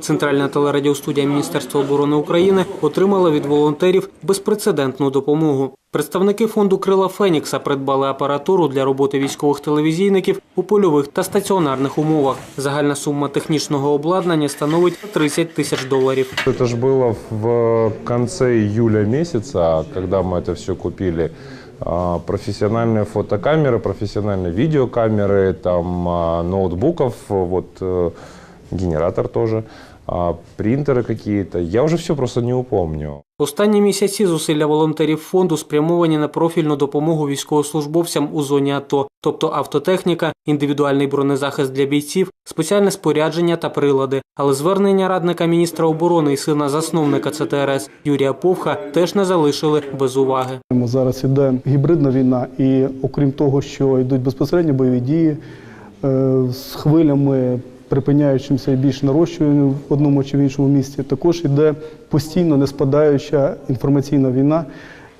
Центральна телерадіостудія Міністерства оборони України отримала від волонтерів безпрецедентну допомогу. Представники фонду Крила Фенікса придбали апаратуру для роботи військових телевізійників у польових та стаціонарних умовах. Загальна сума технічного обладнання становить 30 тисяч доларів. Это же было в конце июля месяца, когда мы это все купили. А, Профессиональные фотокамеры, профессиональные видеокамеры, там а, ноутбуков, вот э, генератор тоже, а, принтеры какие-то. Я уже все просто не упомню. Останні місяці зусилля волонтерів фонду спрямовані на профільну допомогу військовослужбовцям у зоні АТО, тобто автотехніка, індивідуальний бронезахист для бійців, спеціальне спорядження та прилади. Але звернення радника міністра оборони і сина засновника ЦТРС Юрія Повха теж не залишили без уваги. Зараз іде гібридна війна, і окрім того, що йдуть безпосередньо бойові дії е, з хвилями, припиняючимся і більш нарощуванням в одному чи в іншому місці, також йде постійно не спадаюча інформаційна війна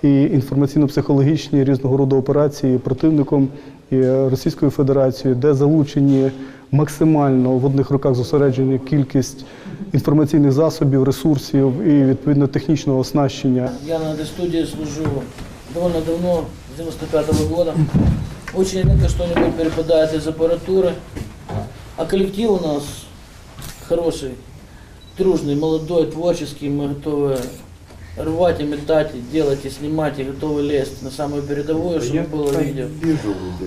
і інформаційно-психологічні різного роду операції противником і Російською Федерацією, де залучені максимально в одних руках зосереджена кількість інформаційних засобів, ресурсів і відповідно технічного оснащення. Я на студии служу довольно давно, с 95 -го года. Очень редко что-нибудь перепадает из аппаратуры. А коллектив у нас хороший, дружный, молодой, творческий. Мы готовы рвать и метать, и делать, и снимать, и готовы лезть на самую передовую, чтобы было видео.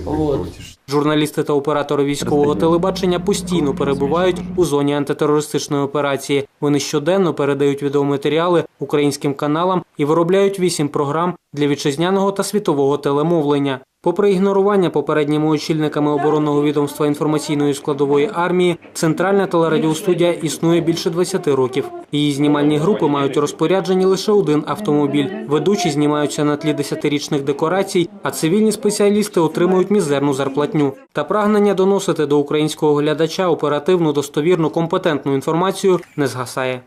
Вот. Журналісти та оператори військового телебачення постійно перебувають у зоні антитерористичної операції. Вони щоденно передають відеоматеріали українським каналам і виробляють вісім програм для вітчизняного та світового телемовлення. Попри ігнорування попередніми очільниками оборонного відомства інформаційної складової армії, центральна телерадіостудія існує більше 20 років. Її знімальні групи мають у розпорядженні лише один автомобіль. Ведучі знімаються на тлі десятирічних декорацій, а цивільні спеціалісти отримують мізерну зарплатню. Та прагнення доносити до українського глядача оперативну, достовірну, компетентну інформацію не згасає.